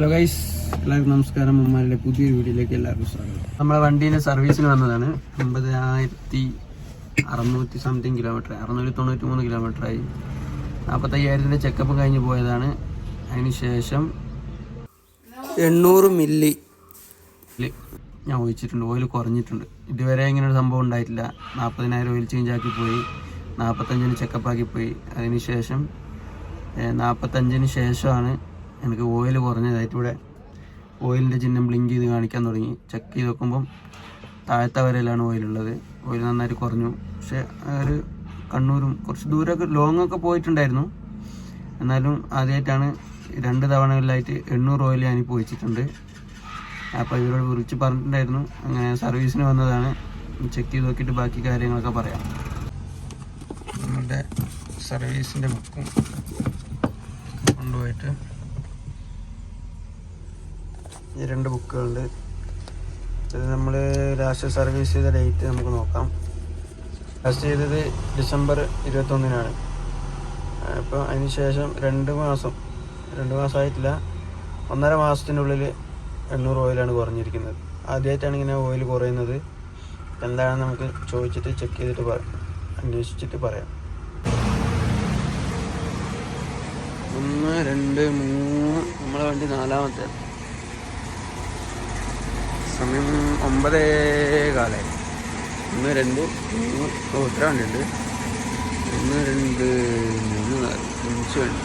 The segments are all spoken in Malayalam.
ഹലോ ഗൈസ് എല്ലാവർക്കും നമസ്കാരം. അമ്മമാരുടെ പുതിയൊരു വീഡിയോയിലേക്ക് എല്ലാവർക്കും സ്വാഗതം. നമ്മളെ വണ്ടീന്റെ സർവീസിന് വന്നതാണ്. അമ്പതിനായിരത്തി അറുന്നൂറ്റി സംതിങ് കിലോമീറ്റർ അറുന്നൂറ്റി തൊണ്ണൂറ്റി മൂന്ന് കിലോമീറ്ററായി നാൽപ്പത്തയ്യായിരത്തിന്റെ ചെക്കപ്പ് കഴിഞ്ഞ് പോയതാണ്. അതിന് ശേഷം എണ്ണൂറ് മില്ലി ഞാൻ ഒഴിച്ചിട്ടുണ്ട്. ഓയിൽ കുറഞ്ഞിട്ടുണ്ട്. ഇതുവരെ ഇങ്ങനെ ഒരു സംഭവം ഉണ്ടായിട്ടില്ല. നാൽപ്പതിനായിരം ഓയിൽ ചേഞ്ച് ആക്കി പോയി. നാൽപ്പത്തഞ്ചിന് ചെക്കപ്പ് ആക്കി പോയി. അതിന് ശേഷം നാൽപ്പത്തഞ്ചിന് ശേഷമാണ് എനിക്ക് ഓയിൽ കുറഞ്ഞതായിട്ട് ഇവിടെ ഓയിലിന്റെ ചിഹ്നം ബ്ലിങ്ക് ചെയ്ത് കാണിക്കാൻ തുടങ്ങി. ചെക്ക് ചെയ്ത് നോക്കുമ്പം താഴത്തെ വരയിലാണ് ഓയിലുള്ളത് ഓയിൽ നന്നായിട്ട് കുറഞ്ഞു. പക്ഷേ ഒരു കണ്ണൂരും കുറച്ച് ദൂരമൊക്കെ ലോങ് ഒക്കെ പോയിട്ടുണ്ടായിരുന്നു. എന്നാലും ആദ്യമായിട്ടാണ് രണ്ട് തവണകളിലായിട്ട് എണ്ണൂറ് ഓയിൽ ഞാനിപ്പോൾ പോയിച്ചിട്ടുണ്ട് അപ്പോൾ ഇവരോട് വിളിച്ച് പറഞ്ഞിട്ടുണ്ടായിരുന്നു. അങ്ങനെ സർവീസിന് വന്നതാണ്. ചെക്ക് ചെയ്ത് നോക്കിയിട്ട് ബാക്കി കാര്യങ്ങളൊക്കെ പറയാം. നമ്മുടെ സർവീസിന്റെ ബുക്കും കൊണ്ടുപോയിട്ട് ഈ രണ്ട് ബുക്കുകളുണ്ട്. ഇത് നമ്മൾ ലാസ്റ്റ് സർവീസ് ചെയ്ത ഡേറ്റ് നമുക്ക് നോക്കാം. ലാസ്റ്റ് ചെയ്തത് ഡിസംബർ ഇരുപത്തൊന്നിനാണ്. അപ്പോൾ അതിന് ശേഷം രണ്ട് മാസം രണ്ട് മാസമായിട്ടില്ല. ഒന്നര മാസത്തിനുള്ളിൽ എണ്ണൂറ് ഓയിലാണ് കുറഞ്ഞിരിക്കുന്നത്. ആദ്യമായിട്ടാണ് ഇങ്ങനെ ഓയിൽ കുറയുന്നത്. എന്താണെന്ന് നമുക്ക് ചോദിച്ചിട്ട് ചെക്ക് ചെയ്തിട്ട് പറയാം അന്വേഷിച്ചിട്ട് പറയാം. ഒന്ന് രണ്ട് മൂന്ന് നമ്മളെ വണ്ടി നാലാമത്തെ. സമയം ഒമ്പതേ കാലായി. ഒന്ന് രണ്ട് മൂന്ന് ഓ ഇത്ര വണ്ടിയുണ്ട് ഒന്ന് രണ്ട് മൂന്ന് നാല് അഞ്ച് വണ്ടി.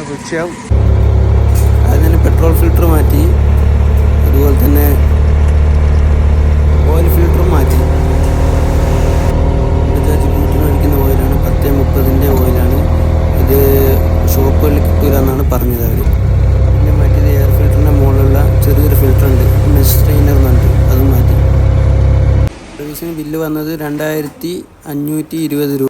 അപ്പോൾ ഉച്ചയാവും. അതിന് പെട്രോൾ ഫിൽറ്റർ മാറ്റി അതുപോലെ തന്നെ ഓയിൽ ഫിൽറ്ററും മാറ്റി. ബജാജ് ബ്യൂട്ടിന് ഒഴിക്കുന്ന ഓയിലാണ് പത്ത് മുപ്പതിന്റെ ഓയിലാണ്. ഇത് ഷോപ്പുകളിൽ കിട്ടൂല എന്നാണ് പറഞ്ഞത് അവർ പിന്നെ മാറ്റിയത് സർവീസിന് ബില്ല് വന്നത് രണ്ടായിരത്തി അഞ്ഞൂറ്റി ഇരുപത് രൂപ.